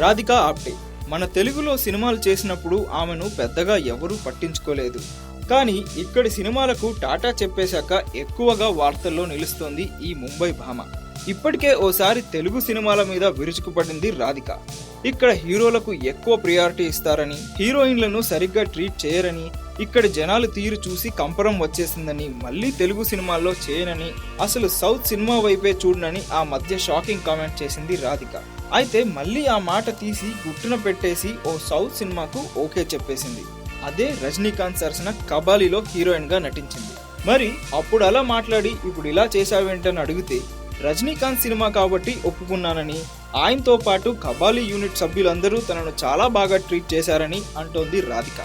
రాధిక ఆప్టే. మన తెలుగులో సినిమాలు చేసినప్పుడు ఆమెను పెద్దగా ఎవరూ పట్టించుకోలేదు. కానీ ఇక్కడి సినిమాలకు టాటా చెప్పేశాక ఎక్కువగా వార్తల్లో నిలుస్తోంది ఈ ముంబై భామ. ఇప్పటికే ఓసారి తెలుగు సినిమాల మీద విరుచుకుపడింది రాధిక. ఇక్కడ హీరోలకు ఎక్కువ ప్రియారిటీ ఇస్తారని హీరోయిన్లను సరిగ్గా ట్రీట్ చేయరని ఇక్కడ జనాలు తీరు చూసి కంపరం వచ్చేసిందని మళ్ళీ తెలుగు సినిమాల్లో చేయనని అసలు సౌత్ సినిమా వైపే చూడనని ఆ మధ్య షాకింగ్ కామెంట్ చేసింది రాధిక. అయితే మళ్ళీ ఆ మాట తీసి గుట్టున పెట్టేసి ఓ సౌత్ సినిమాకు ఓకే చెప్పేసింది. అదే రజనీకాంత్ సరసన కబాలిలో హీరోయిన్గా నటించింది. మరి అప్పుడు అలా మాట్లాడి ఇప్పుడు ఇలా చేశావేంటని అడిగితే రజనీకాంత్ సినిమా కాబట్టి ఒప్పుకున్నానని ఆయనతో పాటు కబాలి యూనిట్ సభ్యులందరూ తనను చాలా బాగా ట్రీట్ చేశారని అంటోంది రాధిక.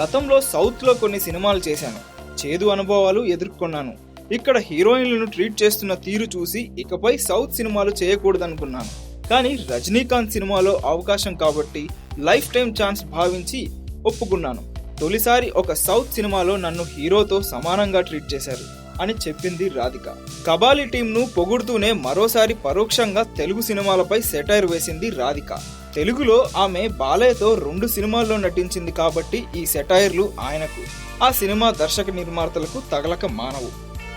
గతంలో సౌత్లో కొన్ని సినిమాలు చేశాను. చేదు అనుభవాలు ఎదుర్కొన్నాను. ఇక్కడ హీరోయిన్లను ట్రీట్ చేస్తున్న తీరు చూసి ఇకపై సౌత్ సినిమాలు చేయకూడదనుకున్నాను. కానీ రజనీకాంత్ సినిమాలో అవకాశం కాబట్టి లైఫ్ టైం ఛాన్స్ భావించి ఒప్పుకున్నాను. తొలిసారి ఒక సౌత్ సినిమాలో నన్ను హీరోతో సమానంగా ట్రీట్ చేశారు అని చెప్పింది రాధిక. కబాలి టీంను పొగుడుతూనే మరోసారి పరోక్షంగా తెలుగు సినిమాలపై సెటైర్ వేసింది రాధిక. తెలుగులో ఆమె బాలయ్యతో రెండు సినిమాల్లో నటించింది కాబట్టి ఈ సెటైర్లు ఆయనకు ఆ సినిమా దర్శక నిర్మాతలకు తగలక మానవు.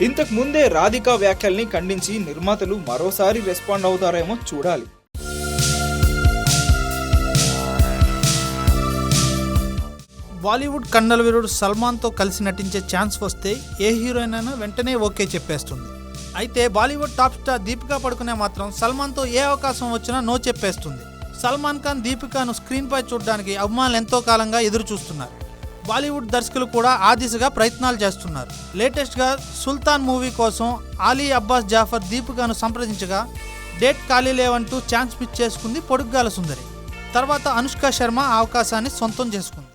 ఇంతకు ముందే రాధిక వ్యాఖ్యల్ని ఖండించి నిర్మాతలు మరోసారి రెస్పాండ్ అవుతారేమో చూడాలి. బాలీవుడ్ కండల వీరుడు సల్మాన్తో కలిసి నటించే ఛాన్స్ వస్తే ఏ హీరోయిన్ అయినా వెంటనే ఓకే చెప్పేస్తుంది. అయితే బాలీవుడ్ టాప్ స్టార్ దీపికా పడుకునే మాత్రం సల్మాన్తో ఏ అవకాశం వచ్చినా నో చెప్పేస్తుంది. సల్మాన్ ఖాన్ దీపికాను స్క్రీన్పై చూడడానికి అభిమానులు ఎంతో కాలంగా ఎదురు చూస్తున్నారు బాలీవుడ్ దర్శకులు కూడా ఆ దిశగా ప్రయత్నాలు చేస్తున్నారు. లేటెస్ట్గా సుల్తాన్ మూవీ కోసం ఆలీ అబ్బాస్ జాఫర్ దీపికాను సంప్రదించగా డేట్ ఖాళీ లేవంటూ ఛాన్స్ మిస్ చేసుకుంది పొడుగ్గాల సుందరి. తర్వాత అనుష్క శర్మ అవకాశాన్ని సొంతం చేసుకుంది.